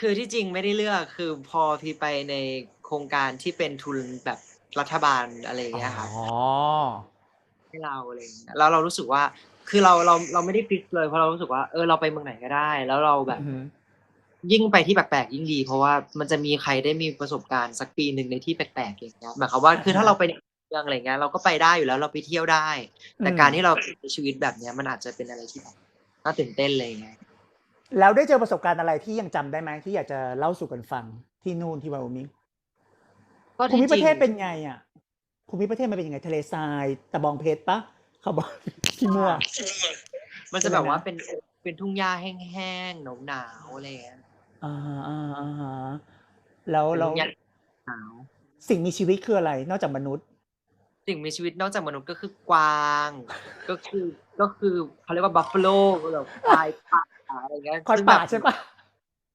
คือที่จริงไม่ได้เลือกคือพอพี่ไปในโครงการที่เป็นทุนแบบรัฐบาลอะไรอย่างเงี้ยครับอ๋อให้เราอะไรอย่างเงี้ยแล้วเรารู้สึกว่า คือเราเราเราไม่ได้ฟิกเลยเพราะเรารู้สึกว่าเออเราไปเมืองไหนก็ได้ แล้วเราแบบอือหือยิ่งไปที่แปลกๆยิ่งดี เพราะว่ามันจะมีใครได้มีประสบการณ์สักปีหนึ่งในที่แปลกๆอย่างเงี้ยหมายความว่าคือถ้าเราไปในเมืองอะไรเงี้ยเราก็ไปได้อยู่แล้วเราไปเที่ยวได้ แต่การที่เราใช้ชีวิตแบบเนี้ยมันอาจจะเป็นอะไรที่แบบน่าตื่นเต้นเลยไง แล้วได้เจอประสบการณ์อะไรที่ยังจำได้ไหมที่อยากจะเล่าสู่กันฟังที่นู่นที่ไวโอมิงก็ภูที่มิประเทศจงเป็นไงอะภูมิประเทศมันเป็นยังไงทะเลทรายตะบองเพชรปะเขาบอกที่มั่วมันจะแบบว่าเป็นไงนะเป็นเป็นทุ่งหญ้าแห้งๆหนาวๆอะไรอย่างเงี้ยอ่าอ่าอ่าฮะแล้วเป็นแล้วทุ่งหญ้าหนาวสิ่งมีชีวิตคืออะไร นอกจากมนุษย์ สิ่งมีชีวิตนอกจากมนุษย์ก็คือกวาง ก็คือก็คือเขาเรียกว่าบัฟฟ a โลแบบควายป่า อะไรเงี้ยคอนซึ่งป่าแบบใช่ปะ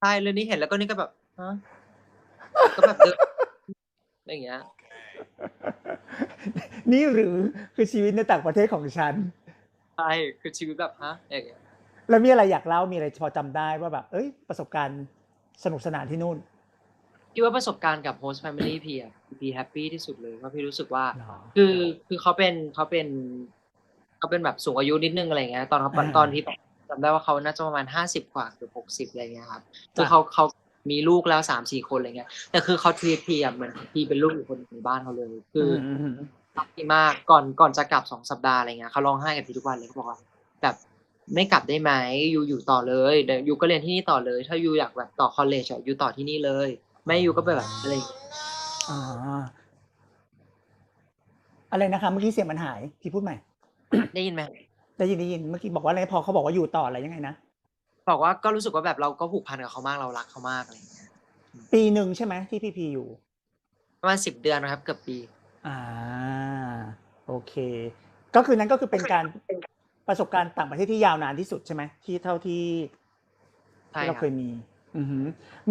ใช่เรื่องนี้เห็นแล้วก็นี่ก็แบบฮะก็แบบเดินอะไรอย่างเงี้ย นี่หรือคือชีวิตในต่างประเทศของฉันใช่คือชีวิตแบบฮะอย่างเงี้ยแล้วมีอะไรอยากเล่ามีอะไรพอจำได้ว่าแบบ เอ้ย ประสบการณ์สนุกสนานที่นู่นคิดว่าประสบการณ์กับ host family พี่อะพี่แฮปปี้ที่สุดเลยเพราะพี่รู้สึกว่าหรอคือคือเขาเป็นเขาเป็นเขาเป็นแบบสูงอายุนิดนึงอะไรเงี้ยตอนเขาอ่าตอนที่ จำได้ว่าเขาน่าจะประมาณห้าสิบกว่าเกือบหกสิบอะไรเงี้ยครับคือจ้ะเขาเขามีลูกแล้วสามสี่คนอะไรเงี้ยแต่คือเขาทีพีอะเหมือนพี่เป็นลูกอีกคนในบ้านเขาเลย คืออมอืมรักพี่มากก่อนก่อนจะกลับสองสัปดาห์อะไรเงี้ยเขาร้องไห้กับพี่ทุกวันเลยเขาบอกว่าแบบไม่กลับได้ไหมยูอยู่ต่อเลยเดี๋ยวยูก็เรียนที่นี่ต่อเลย ถ้ายูอยากแบบต่อคอลเลจอะยูต่อที่นี่เลย ไม่ยูก็ไปแบบอะไรอย่างเงี้ยอ่าอะไรนะคะเมื่อกี้เสียงมันหายพี่พูดใหม่ได้ยินไหม ได้ยินได้ยินเมื่อกี้บอกว่าอะไรพอเขาบอกว่าอยู่ต่ออะไรยังไงนะบอกว่าก็รู้สึกว่าแบบเราก็ผูกพันกับเขามากเรารักเขามากอะไรอย่างเงี้ยปีหนึ่งใช่ไหมที่พี่พีอยู่ ประมาณสิบเดือนนะครับเกือบปี อ่า โอเค ก็คือนั้นก็คือเป็นการประสบการณ์ต่างประเทศที่ยาวนานที่สุดใช่ไหมที่เท่าที่ใช่ที่เราคเครับยมี อือหือ